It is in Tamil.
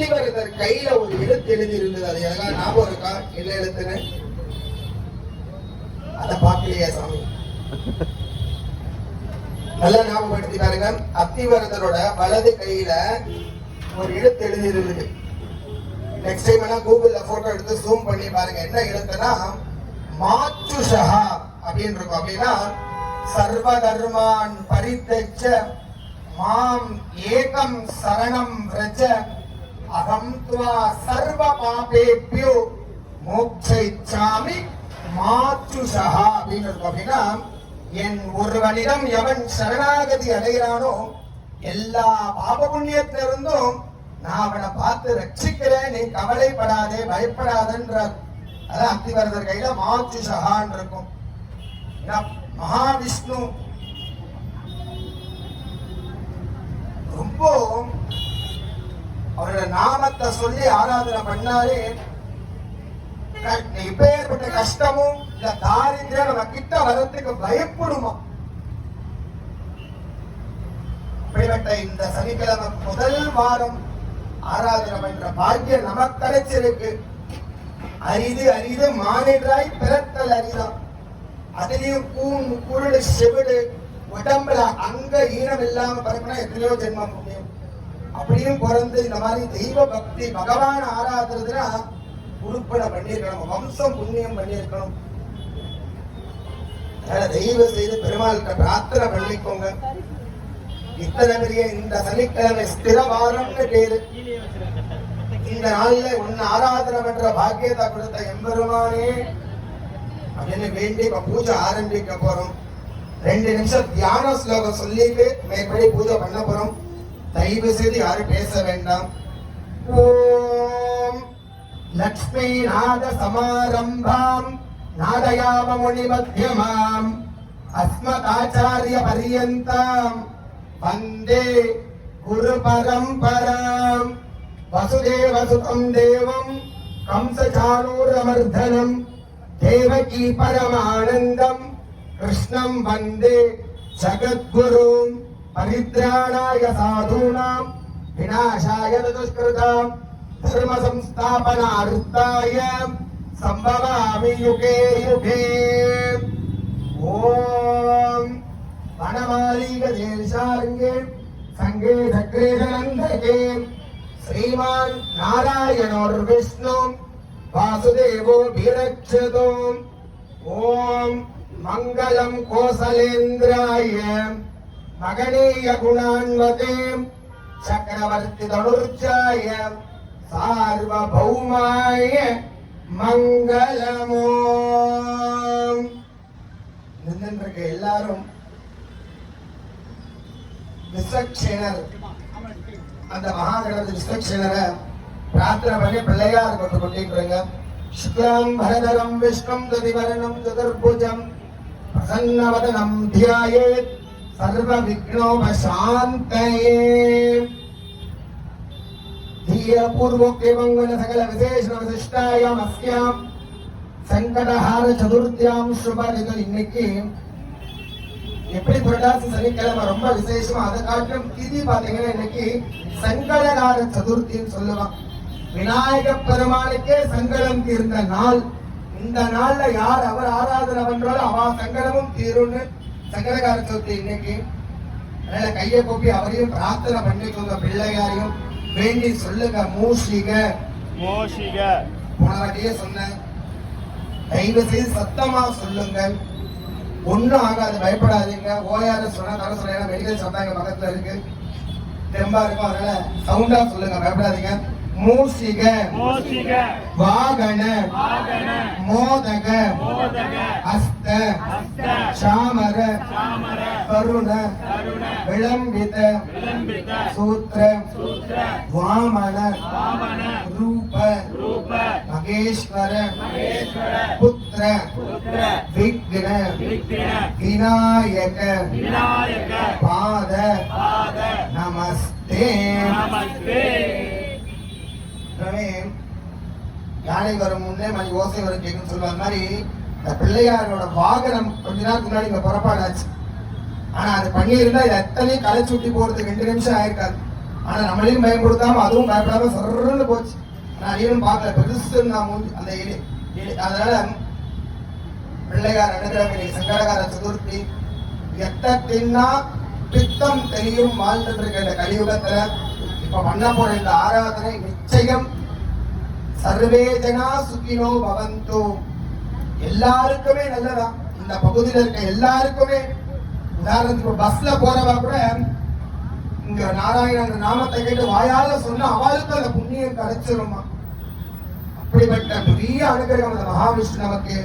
அத்திவரதர் கையில ஒரு எழுத்து எழுதி இருந்தது. அது எல்லாம் ஞாபகம் இருக்கா? என்ன எழுத்துன்னு? அத பாக்கலையா சாமி? நல்லா ஞாபகப்படுத்தி பாருங்க. அத்திவரதரோட வலது கையில ஒரு எழுத்து எழுதி இருந்தது. நெக்ஸ்ட் டைம் எல்லாம் கூகுள்ல போட்டோ எடுத்து ஜூம் பண்ணி பாருங்க. என்ன எழுத்துனா சஹா அப்படின்னு இருக்கும். அப்படின்னா சர்வ தர்மான் பரித்தச்ச மாம் ஏகம் சரணம் ரஜ அகம் துவா சர்வ பாபேபியோ மாற்று சஹா அப்படின்னு இருக்கும் அப்படின்னா என் ஒருவனிடம் எவன் சரணாகதி அடைகிறானோ எல்லா பாப புண்ணியத்திலிருந்தும் நான் அவனை பார்த்து ரட்சிக்கிறேன் நீ கவலைப்படாதே பயப்படாதன்றார் அதான் அத்திவரதர் கையில மாச்சுஷகான் இருக்கும். மகாவிஷ்ணு அவரோட நாமத்தை சொல்லி ஆராதனை பண்ணாலே இப்பேற்பட்ட கஷ்டமும் இல்ல தாரித்திரம் நம்ம கிட்ட வரத்துக்கு பயப்படுமா? அப்படிப்பட்ட இந்த சனிக்கிழமை முதல் வாரம் ஆராதனை பண்ற பாக்கியம் நமக்கு கிடைச்சிருக்கு. அரிது அரிது மானிடராய் பிறத்தல் அரிதான். அதுலயும் கூண் குருடு செவிடு உடம்புல அங்க ஈனம் இல்லாம பிறக்கணும் எத்தனையோ ஜென்மம். முடியும் அப்படியும் பிறந்து இந்த மாதிரி தெய்வ பக்தி பகவான் ஆராதுறதுன்னா உருப்பட பண்ணியிருக்கணும். வம்சம் புண்ணியம் பண்ணியிருக்கணும். தெய்வ செய்து பெருமாள்கிட்ட பிரார்த்தனை பண்ணிக்கோங்க. இத்தனை பெரிய இந்த சனிக்கிழமை ஸ்திரவாரம்னு பேரு. இந்த நாள்ல உன்னை ஆராதனை பண்ற பாக்கியத்தை கொடுத்த எம்பெருமானே அப்படின்னு வேண்டி இப்ப பூஜை ஆரம்பிக்க போறோம். ரெண்டு நிமிஷம் தியான ஸ்லோகம் சொல்லிட்டு மேற்படி பூஜை பண்ண போறோம். தயவு செய்து யாரும் பேச வேண்டாம். ஓம் லக்ஷ்மி நாத சமாரம்பாம். நாதயாம முனி மத்தியமாம் அஸ்மதாச்சாரிய பரியந்தாம். வந்தே குரு பரம்பராம். வசுதேவ சுதம் தேவம். கம்சச்சானூரமர்தனம் தேவகி பரமானந்தம். கிருஷ்ணம் வந்தே ஜகத்குரும். పరిత్రాణాయ సాధూనాం వినాశాయ దుష్కృతాం ధర్మ సంస్థాపనార్థాయ సంభవామి యుగే యుగే. ఓం వనమాలీక దేశాంగే సంగే సగ్రేధనందకే శ్రీమాన్ నారాయణోర్విష్ణు వాసుదేవో విరక్షతో. ఓం మంగళం కోసలేంద్రాయ. மகனீய குணான்வதே சக்கரவர்த்தி தனுர்ஜாய சார்வபௌமாய மங்களமோ. நின்றுருக்க எல்லாரும் விசக்ஷேனர் அந்த மகாகணத்து விசக்ஷேனரை பிரார்த்தனை பண்ணி பிள்ளையார் கொண்டு கொண்டிருக்கிறேங்க. சுக்லாம் பரதரம் விஷ்ணம் ததிவரணம் சதுர்புஜம். பிரசன்னவதனம் தியாயேத். சர்வ விக்னோபசாந்தயே धिय पूर्वोक्ते मंगल सकल विशेषण विशिष्टायाम अस्याम சங்கடஹார சதுர்த்தியாம் சுபரிது இன்னைக்கு எப்படி புரட்டாசி சனிக்கிழமை ரொம்ப விசேஷமா அதை காட்டிலும் திதி பாத்தீங்கன்னா இன்னைக்கு சங்கடகார சதுர்த்தின்னு சொல்லுவான் விநாயக பெருமானுக்கே சங்கடம் தீர்ந்த நாள் இந்த நாள்ல யார் அவர் ஆராதனை பண்றாலும் அவ சங்கடமும் தீரும்னு சங்கடகார சதுர்த்தி இன்னைக்கு அதனால கையை கூப்பி அவரையும் பிரார்த்தனை பண்ணிக்கோங்க பிள்ளையாரையும். வேண்டி சொல்லுங்க மூஷிக. மோஷிக. போன வாட்டியே சொன்னேன். தயவு செய்து சத்தமா சொல்லுங்கள். ஒண்ணும் ஆகாது பயப்படாதீங்க. ஓயாரு சொன்னா தர சொன்னா மெடிக்கல் சொன்னாங்க பக்கத்துல இருக்கு. தெம்பா இருக்கும் அதனால சவுண்டா சொல்லுங்க பயப்படாதீங்க. மூசிக வாகன மோதக அஸ்த சாமர கருண விளம்பித சூத்திர வாமன ரூப மகேஸ்வர புத்திர விக்ன விநாயக பாத நமஸ்தே. நமஸ்தே யானை வரும் முன்னே மணி ஓசை வரும் கேட்கும் சொல்லுவாங்க. மாதிரி இந்த பிள்ளையாரோட வாகனம் கொஞ்ச நாளுக்கு முன்னாடி இங்க புறப்பாடாச்சு. ஆனா அது பண்ணியிருந்தா இது எத்தனையும் களை சுட்டி போறதுக்கு ரெண்டு நிமிஷம் ஆயிருக்காது. ஆனா நம்மளையும் பயன்படுத்தாம அதுவும் பயப்படாம சொல்றன்னு போச்சு. நான் அதையும் பார்க்கல. பெருசு நான் அந்த அதனால பிள்ளையார் அனுகிரகம் சங்கடகார சதுர்த்தி எத்த பித்தம் தெரியும் வாழ்ந்துட்டு இருக்க இந்த கலியுகத்துல இப்ப பண்ண போற இந்த ஆராதனை நிச்சயம் சர்வே ஜனா சுகினோ பவந்து. எல்லாருக்குமே நல்லதா? இந்த பகுதியில் இருக்க எல்லாருக்குமே. உதாரணத்துக்கு பஸ்ல போறவா கூட இங்க நாராயணன் நாமத்தை கேட்டு வாயால சொன்னா அவளுக்கு அந்த புண்ணியம் கிடைச்சிருமா? அப்படிப்பட்ட பெரிய அனுகிரகம் அந்த மகாவிஷ்ணு நமக்கு